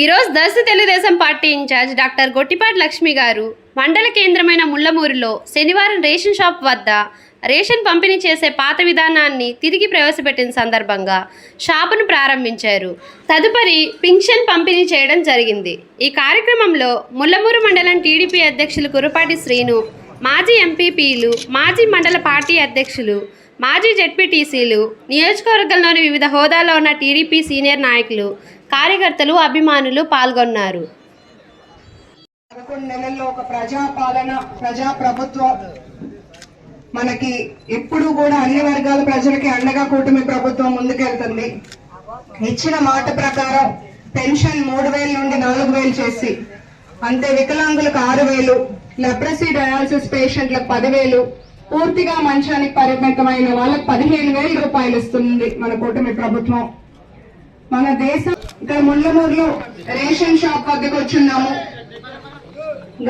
ఈరోజు Darsi Telugu Desam party in-charge doctor Gottipati Lakshmi గారు మండల కేంద్రమైన ముళ్ళమూరులో శనివారం రేషన్ షాప్ వద్ద రేషన్ పంపిణీ చేసే పాత విధానాన్ని తిరిగి ప్రవేశపెట్టిన సందర్భంగా షాపును ప్రారంభించారు. తదుపరి పింఛన్ పంపిణీ చేయడం జరిగింది. ఈ కార్యక్రమంలో ముళ్ళమూరు మండలం టీడీపీ అధ్యక్షులు కురపాటి శ్రీను మాజీ ఎంపీపీలు మాజీ మండల పార్టీ అధ్యక్షులు మాజీ జెడ్పీటీసీలు నియోజకవర్గంలోని వివిధ హోదాలో ఉన్న టీడీపీ సీనియర్ నాయకులు కార్యకర్తలు అభిమానులు పాల్గొన్నారు. పదకొండు నెలల్లో ఒక ప్రజాపాలన ప్రజా ప్రభుత్వం మనకి ఎప్పుడు కూడా అన్ని వర్గాల ప్రజలకి అండగా కూటమి ప్రభుత్వం ముందుకెళ్తుంది. ఇచ్చిన మాట ప్రకారం పెన్షన్ మూడు వేల నుండి నాలుగు వేలు చేసి అంతే వికలాంగులకు ఆరు వేలు లెప్రసీ డయాలసిస్ పేషెంట్లకు పదివేలు. పూర్తిగా మంచానికి పరిమితమైన వాళ్ళకి పదిహేను వేల రూపాయలు ఇస్తుంది మన కూటమి ప్రభుత్వం. మన దేశం ఇక్కడ ముళ్ళమూరులో రేషన్ షాప్ వద్దకు వచ్చున్నాము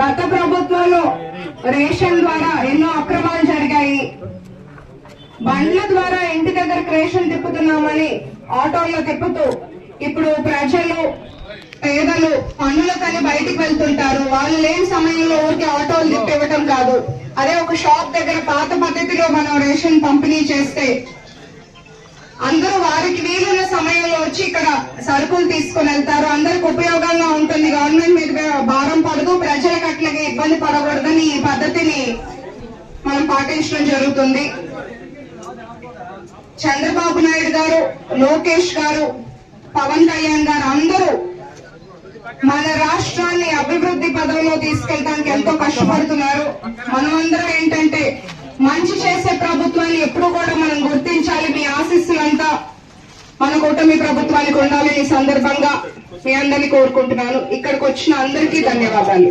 గత ప్రభుత్వంలో రేషన్ ద్వారా ఎన్నో అక్రమాలు జరిగాయి. బండ్ల ద్వారా ఇంటి దగ్గరకు రేషన్ తిప్పుతున్నామని ఆటోల్లో తిప్పుతూ ఇప్పుడు ప్రజలు పేదలు పనులకని బయటికి వెళ్తుంటారు. వాళ్ళు లేని సమయంలో ఊరికి ఆటోలు తిప్పివ్వటం కాదు. అదే ఒక షాప్ దగ్గర పాత పద్ధతిలో మనం రేషన్ పంపిణీ చేస్తే అందరూ వారికి వీలున్న సమయంలో వచ్చి ఇక్కడ సరుకులు తీసుకుని వెళ్తారు. అందరికి ఉపయోగంగా ఉంటుంది. గవర్నమెంట్ మీద భారం పడదు. ప్రజలకు అట్లాగే ఇబ్బంది పడకూడదని ఈ పద్ధతిని మనం పాటించడం జరుగుతుంది. చంద్రబాబు నాయుడు గారు లోకేష్ గారు పవన్ కళ్యాణ్ గారు అందరూ మన రాష్ట్రాన్ని అభివృద్ధి పదంలో తీసుకెళ్ళడానికి ఎంతో కష్టపడుతున్నారు. మనమందరం ఏంటంటే మంచి చేసే ప్రభుత్వాన్ని ఎప్పుడు కూడా మనం గుర్తించాలి మీ ఆశీస్సులంతా మన కూటమి ప్రభుత్వానికి ఉండాలని ఈ సందర్భంగా మీ అందరినీ కోరుకుంటున్నాను. ఇక్కడికి వచ్చిన అందరికీ ధన్యవాదాలు.